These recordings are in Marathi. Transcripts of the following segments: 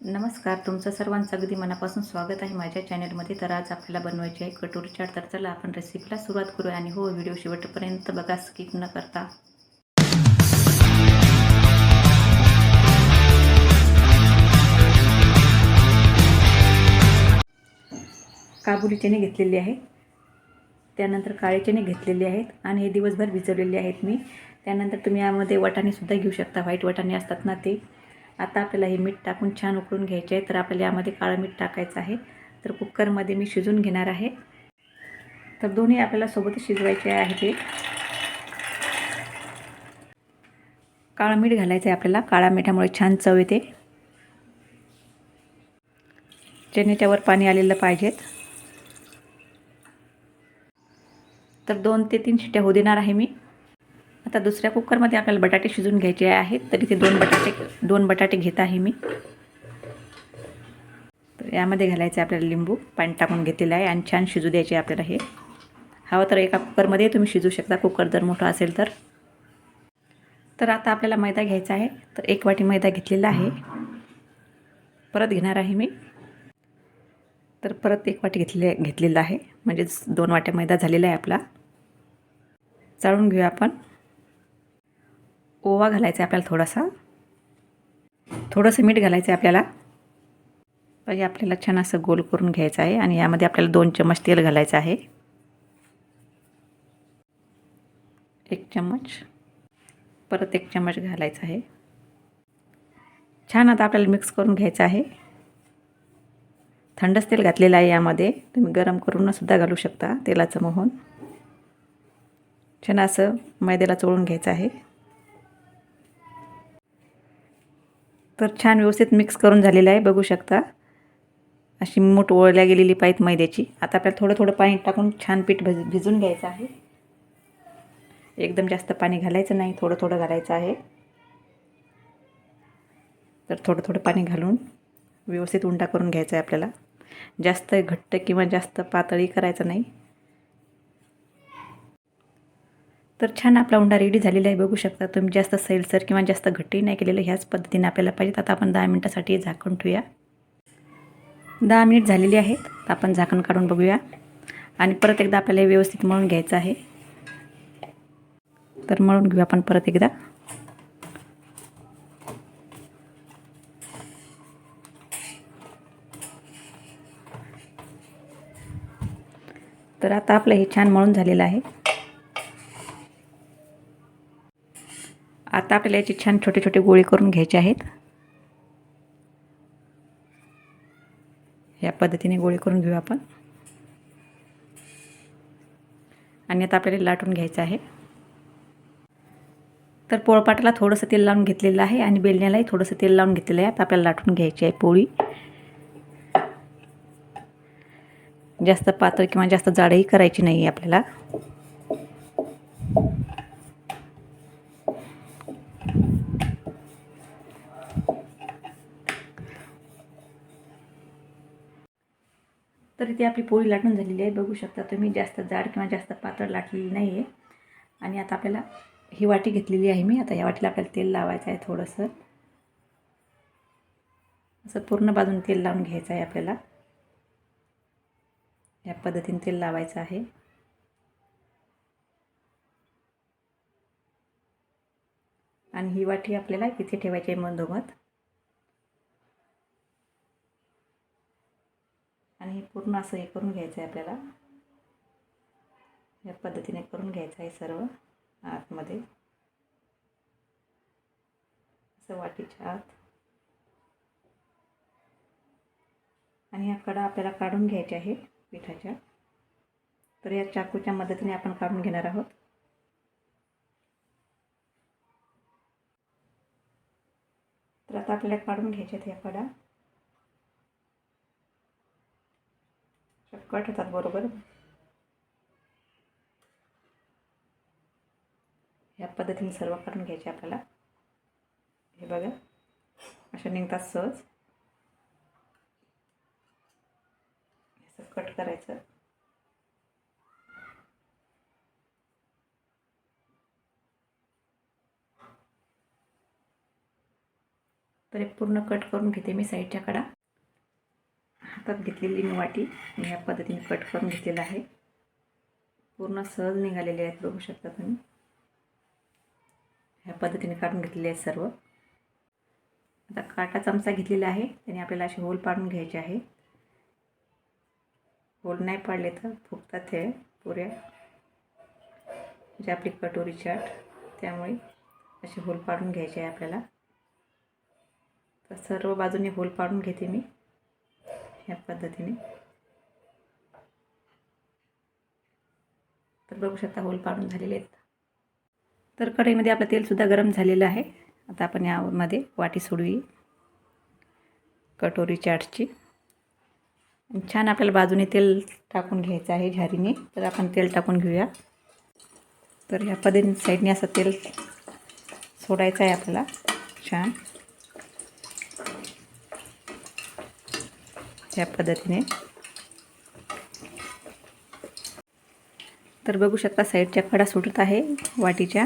नमस्कार तुमचं सर्वांचं अगदी मनापासून स्वागत आहे माझ्या चॅनलमध्ये. तर आज आपल्याला बनवायची आहे कटोरी चाट. तर चला आपण रेसिपीला सुरुवात करूया आणि हो व्हिडिओ शेवटपर्यंत बघा स्किप न करता. काबुली चणे घेतलेले आहेत. त्यानंतर काळे चणे घेतलेले आहेत आणि हे दिवसभर भिजवलेले आहेत मी. त्यानंतर तुम्ही यामध्ये वटाणेसुद्धा घेऊ शकता. व्हाईट वटाणे असतात ना ते. आता आपल्याला हे मीठ टाकून छान उकळून घ्यायचे आहे. तर आपल्याला यामध्ये काळं मीठ टाकायचं आहे. तर कुकरमध्ये मी शिजून घेणार आहे. तर दोन्ही आपल्याला सोबतच शिजवायचे आहे ते. काळं मीठ घालायचं आहे आपल्याला. काळ्या मिठामुळे छान चव येते. चण्याच्यावर पाणी आलेलं पाहिजेत तर दोन ते तीन शिट्ट्या होऊ देणार आहे मी. आता दुसऱ्या कुकरमध्ये आपल्याला बटाटे शिजून घ्यायचे आहेत. तर इथे दोन बटाटे दोन बटाटे घेत आहे मी. तर यामध्ये घालायचं आहे आपल्याला लिंबू पाणी टाकून घेतलेलं आहे आणि छान शिजू द्यायचे आपल्याला हे. हवं तर एका कुकरमध्ये तुम्ही शिजू शकता. कुकर जर मोठा असेल तर. तर आता आपल्याला मैदा घ्यायचा आहे. तर एक वाटी मैदा घेतलेला आहे. परत घेणार आहे मी. तर परत एक वाटी घेतले घेतलेला आहे. म्हणजेच दोन वाट्या मैदा झालेला आहे आपला. चाळून घेऊया आपण. ओवा घालायचा आहे आपल्याला थोडासा. थोडंसं मीठ घालायचं आहे आपल्याला. पाहिजे आपल्याला छान असं गोल करून घ्यायचं आहे आणि यामध्ये आपल्याला दोन चम्मच तेल घालायचं आहे. एक चम्मच. परत एक चम्मच घालायचा आहे. छान आता आपल्याला मिक्स करून घ्यायचं आहे. थंडच तेल घातलेलं आहे यामध्ये. तुम्ही गरम करूनसुद्धा घालू शकता तेलाचं मोहन. छान असं मैद्याला चोळून घ्यायचं आहे. तर छान व्यवस्थित मिक्स करून झालेलं आहे बघू शकता. अशी मूठ ओळल्या गेलेली पाहिजे मैद्याची. आता आपल्याला थोडं थोडं पाणी टाकून छान पीठ भज भिजून घ्यायचं आहे. एकदम जास्त पाणी घालायचं नाही थोडं थोडं घालायचं आहे. तर थोडं थोडं पाणी घालून व्यवस्थित उंडा करून घ्यायचा आहे आपल्याला. जास्त घट्ट किंवा जास्त पातळी करायचं नाही. तर छान आपला उंडा रेडी झालेला आहे. बघू शकता तुम्ही जास्त सैलसर किंवा जास्त घट्टही नाही केलेलं ह्याच पद्धतीने आपल्याला पाहिजे. आता आपण दहा मिनटासाठी झाकण ठेवूया. दहा मिनिट झालेली आहेत. आपण झाकण काढून बघूया. आणि परत एकदा आपल्याला व्यवस्थित मळून घ्यायचं आहे. तर मळून घेऊ आपण परत एकदा. तर आता आपलं हे छान मळून झालेलं आहे. आता आपल्याला याचे छान छोटे छोटे गोळे करून घ्यायचे आहेत. या पद्धतीने गोळे करून घेऊ आपण. आणि आता आपल्याला लाटून घ्यायचं आहे. तर पोळपाटाला थोडंसं तेल लावून घेतलेलं आहे आणि बेलण्यालाही थोडंसं तेल लावून घेतलेलं आहे. आता आपल्याला लाटून घ्यायची आहे पोळी. जास्त पातळ किंवा जास्त जाडही करायची नाही आहे आपल्याला. तर इथे आपली पोळी लाटून झालेली आहे. बघू शकता तुम्ही जास्त जाड किंवा जास्त पातळ लाटलेली नाही आहे आणि आता आपल्याला ही वाटी घेतलेली आहे मी. आता या वाटीला आपल्याला तेल लावायचं आहे थोडंसं. असं पूर्ण बाजून तेल लावून घ्यायचं आहे आपल्याला. या पद्धतीने तेल लावायचं आहे. आणि ही वाटी आपल्याला इथे ठेवायची आहे मधोमध आणि हे पूर्ण असं हे करून घ्यायचं आहे आपल्याला. या पद्धतीने करून घ्यायचं आहे सर्व आतमध्ये. असं वाटीच्या आत. आणि या कडा आपल्याला काढून घ्यायच्या आहे पिठाच्या. तर या चाकूच्या मदतीने आपण काढून घेणार आहोत. तर आता आपल्याला काढून घ्यायच्यात या कडा. कट होतात बरोबर? ह्या पद्धतीने सर्व करून घ्यायचे आपल्याला. हे बघा. अशा निघतात सहज. असं कट करायचं. तर एक पूर्ण कट करून घेते मी साईडच्या कडा. हातात घेतलेली मी वाटी मी ह्या पद्धतीने कट करून घेतलेला आहे. पूर्ण सहज निघालेले आहेत बघू शकता तुम्ही. ह्या पद्धतीने काढून घेतलेले आहेत सर्व. आता काटा चमचा घेतलेला आहे. त्याने आपल्याला असे होल पाडून घ्यायचे आहे. होल नाही पाडले तर फुगतात हे पुऱ्या. म्हणजे आपली कटोरी चाट. त्यामुळे असे होल पाडून घ्यायचे आहे आपल्याला. तर सर्व बाजूने होल पाडून घेते मी. ह्या पद्धतीने. तर बघू शकता होल पाडून झालेले आहेत. तर कढईमध्ये आपलं तेलसुद्धा गरम झालेलं आहे. आता आपण यामध्ये वाटी सोडवी. कटोरी चाटची. छान आपल्याला बाजूने तेल टाकून घ्यायचं आहे झारीने. तर आपण तेल टाकून घेऊया. तर ह्या पद्धतीने साईडने असं तेल सोडायचं आहे आपल्याला. छान. ह्या पद्धतीने. तर बघू शकता साईडच्या कडा सुटत आहे वाटीच्या.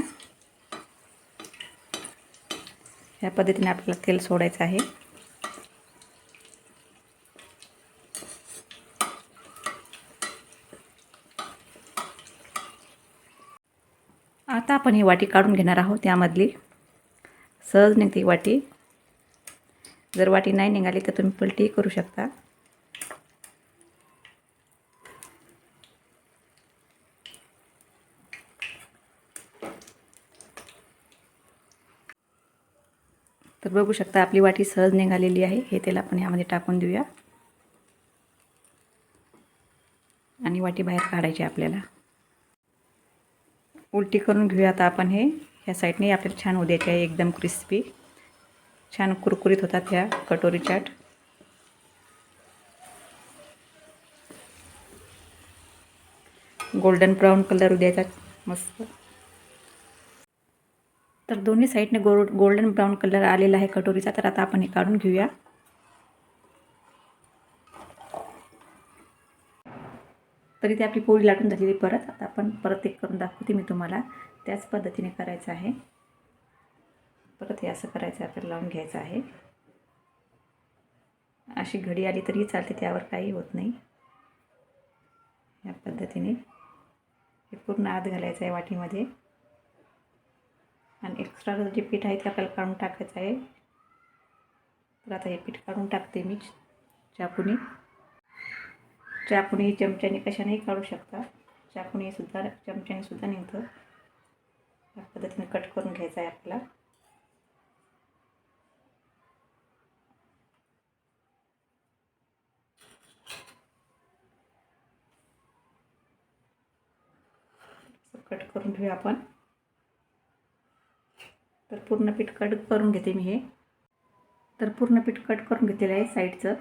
ह्या पद्धतीने आपल्याला तेल सोडायचं आहे. आता आपण ही वाटी काढून घेणार आहोत त्यामधली. सहज निघते वाटी. जर वाटी नाही निघाली तर तुम्ही पलटी करू शकता. तर बघू शकता आपली वाटी सहज निघालेली आहे. हे तेल आपण यामध्ये टाकून देऊया. आणि वाटी बाहेर काढायची आपल्याला. उलटी करून घेऊया आता आपण हे. ह्या साईडने आपल्याला छान उद्याचे आहे एकदम क्रिस्पी छान कुरकुरीत होतात ह्या कटोरी चाट. गोल्डन ब्राऊन कलर उद्याचा. मस्त. तर दोन्ही साईडने गोल्ड गोल्डन ब्राऊन कलर आलेला आहे कटोरीचा. तर आता आपण हे काढून घेऊया. तरी ते आपली पोळी लाटून झालेली परत. आता आपण परत एक करून दाखवते मी तुम्हाला. त्याच पद्धतीने करायचं आहे. परत हे असं करायचं आपल्याला लावून घ्यायचं आहे. अशी घडी आली तरी चालते त्यावर काही होत नाही. या पद्धतीने हे पूर्ण आत घालायचं आहे वाटीमध्ये. आणि एक्स्ट्रा जे पीठ आहे ते आपल्याला काढून टाकायचं आहे. तर आता हे पीठ काढून टाकते मी चाकुनी. चाकुनी चमच्याने कशानेही काढू शकता. चाकुनी सुद्धा चमच्याने सुद्धा निघतं या पद्धतीने कट करून घ्यायचं आहे आपल्याला. कट करून घेऊया आपण. तर पूर्ण पीठ कट करून घेते मी हे. तर पूर्ण पीठ कट करून घेतलेलं आहे साईडचं.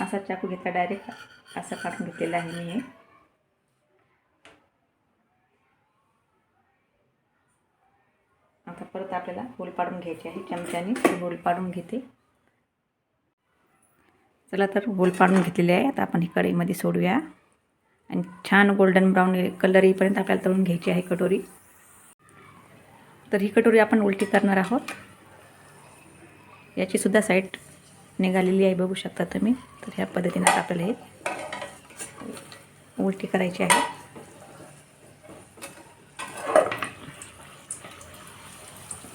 असा चाकू घेतला डायरेक्ट असं काढून घेतलेलं आहे मी हे. आता परत आपल्याला होल पाडून घ्यायचे आहे चमच्याने होल पाडून घेते. चला तर होल पाडून घेतलेले आहे. आता आपण ही कढईमध्ये सोडूया. आणि छान गोल्डन ब्राऊन कलर येईपर्यंत आपल्याला तळून घ्यायची आहे कटोरी. तर ही कटोरी आपण उलटी करणार आहोत. याचीसुद्धा साईड निघालेली आहे बघू शकता तुम्ही. तर ह्या पद्धतीने आपल्याला हे उलटी करायची आहे.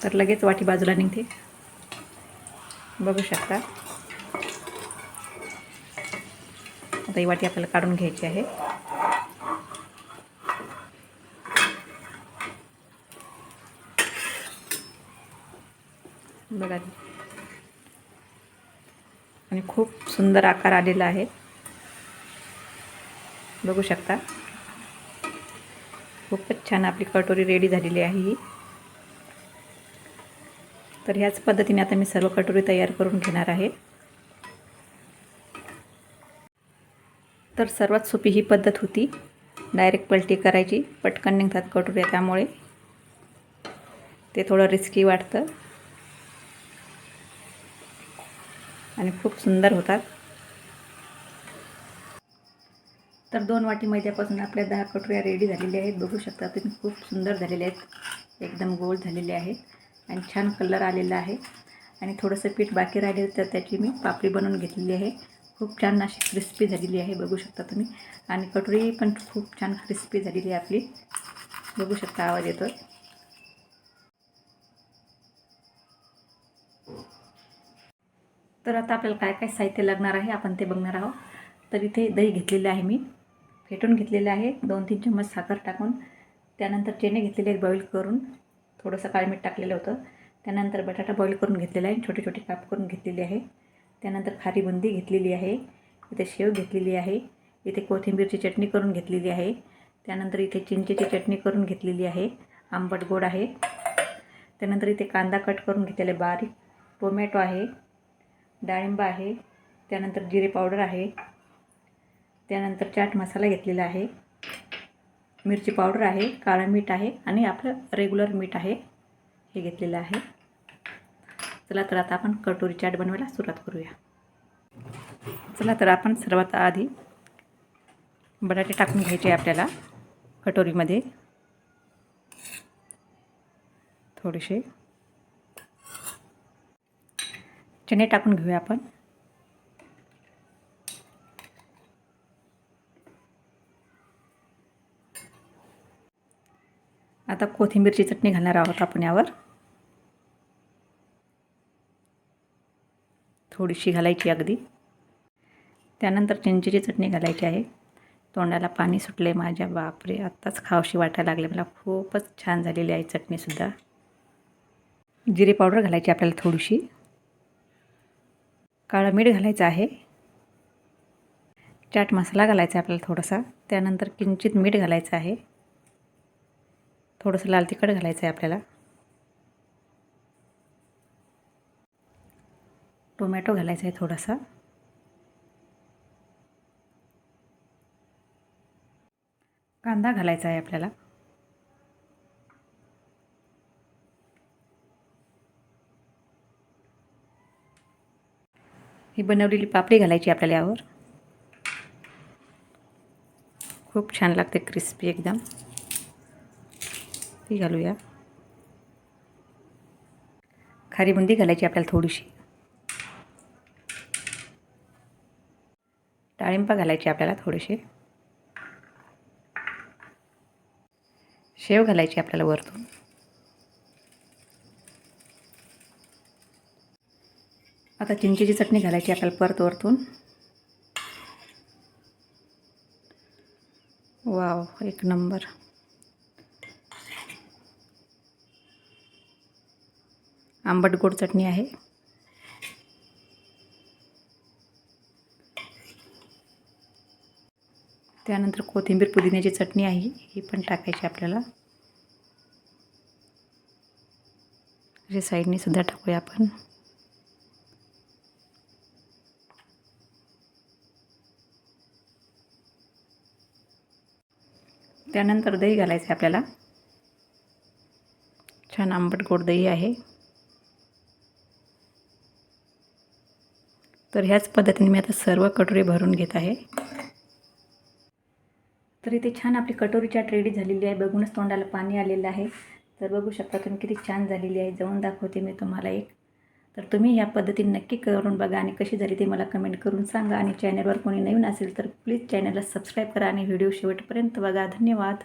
तर लगेच वाटी बाजूला निघते. बघू शकता. आता ही वाटी आपल्याला काढून घ्यायची आहे. बघा आणि खूप सुंदर आकार आलेला आहे. बघू शकता. खूपच छान आपली कटोरी रेडी झालेली आहे ही. तर ह्याच पद्धतीने आता मी सर्व कटोरी तयार करून घेणार आहे. तर सर्वात सोपी ही पद्धत होती. डायरेक्ट पलटी करायची. पटकन निघतात कटोऱ्या त्यामुळे. ते थोडं रिस्की वाटतं. आणि खूप सुंदर होतात. तर दोन वाटी मैद्यापासून आपल्या दहा कटोऱ्या रेडी झालेल्या आहेत. बघू शकता तुम्ही खूप सुंदर झालेले आहेत. एकदम गोल झालेले आहेत आणि छान कलर आलेला आहे. आणि थोडंसं पीठ बाकी राहिले तर त्याची मी पापडी बनवून घेतलेली आहे. खूप छान अशी क्रिस्पी झालेली आहे. बघू शकता तुम्ही. आणि कटोरी पण खूप छान क्रिस्पी झालेली आहे आपली. बघू शकता आवाज येतो तर आता आपल्याला काय काय साहित्य लागणार आहे आपण ते बघणार आहोत. तर इथे दही घेतलेलं आहे मी. फेटून घेतलेलं आहे. दोन तीन चम्मच साखर टाकून. त्यानंतर चेने घेतलेले आहेत बॉईल करून. थोडंसं काळं मीठ टाकलेलं होतं. त्यानंतर बटाटा बॉईल करून घेतलेला आहे. छोटे छोटे काप करून घेतलेले आहे. त्यानंतर खारी बुंदी घेतलेली आहे. इथे शेव घेतलेली आहे. इथे कोथिंबीरची चटणी करून घेतलेली आहे. त्यानंतर इथे चिंचेची चटणी करून घेतलेली आहे. आंबट गोड आहे. त्यानंतर इथे कांदा कट करून घेतलेला आहे. बारीक टोमॅटो आहे. डाळिंब आहे त्यानंतर जिरे पावडर आहे त्यानंतर चाट मसाला घेतलेला आहे मिरची पावडर आहे काळं मीठ आहे आणि आपलं रेग्युलर मीठ आहे हे घेतलेलं आहे. चला तर आता आपण कटोरी चाट बनवायला सुरुवात करूया. चला तर आपण सर्वात आधी बटाटे टाकून घ्यायचे आपल्याला कटोरीमध्ये. थोडेसे चणे टाकून घेऊया आपण. आता कोथिंबीरची चटणी घालणार आहोत आपण यावर. थोडीशी घालायची अगदी. त्यानंतर चिंचेची चटणी घालायची आहे. तोंडाला पाणी सुटले माझ्या बापरे आत्ताच खावशी वाटायला लागले. मला खूपच छान झालेली आहे चटणीसुद्धा. जिरे पावडर घालायची आपल्याला थोडीशी. काळं मीठ घालायचं आहे. चाट मसाला घालायचा आहे आपल्याला थोडासा. त्यानंतर किंचित मीठ घालायचं आहे. थोडंसं लाल तिखट घालायचं आहे आपल्याला. टोमॅटो घालायचा आहे थोडासा. कांदा घालायचा आहे आपल्याला. ही बनवलेली पापडी घालायची आपल्याला यावर. खूप छान लागते क्रिस्पी एकदम. ती घालूया. खारी बुंदी घालायची आपल्याला थोडीशी. डाळिंबा घालायची आपल्याला थोडेसे शेव घालायची आपल्याला वरतून. आता चिंचेची चटणी घालायची आपल्याला परत वरतून. वाव एक नंबर. आंबट गोड चटणी आहे. त्यानंतर कोथिंबीर पुदिन्याची चटणी आहे ही पण टाकायची आपल्याला. अशा साईडने सुद्धा टाकूया आपण. त्यानंतर दही घालायचं आहे आपल्याला. छान आंबट गोड दही आहे. तर ह्याच पद्धतीने मी आता सर्व कटोरी भरून घेत आहे. तर इथे छान आपली कटोरी चाट रेडी झालेली आहे. बघूनच तोंडाला पाणी आलेलं आहे. तर बघू शकता तुम्ही किती छान झालेली आहे. जाऊन दाखवते मी तुम्हाला एक. तर तुम्ही ह्या पद्धतीने नक्की करून बघा आणि कशी झाली ते मला कमेंट करून सांगा. आणि चॅनलवर कोणी नवीन असेल तर प्लीज चॅनलला सबस्क्राईब करा आणि व्हिडिओ शेवटपर्यंत बघा. धन्यवाद.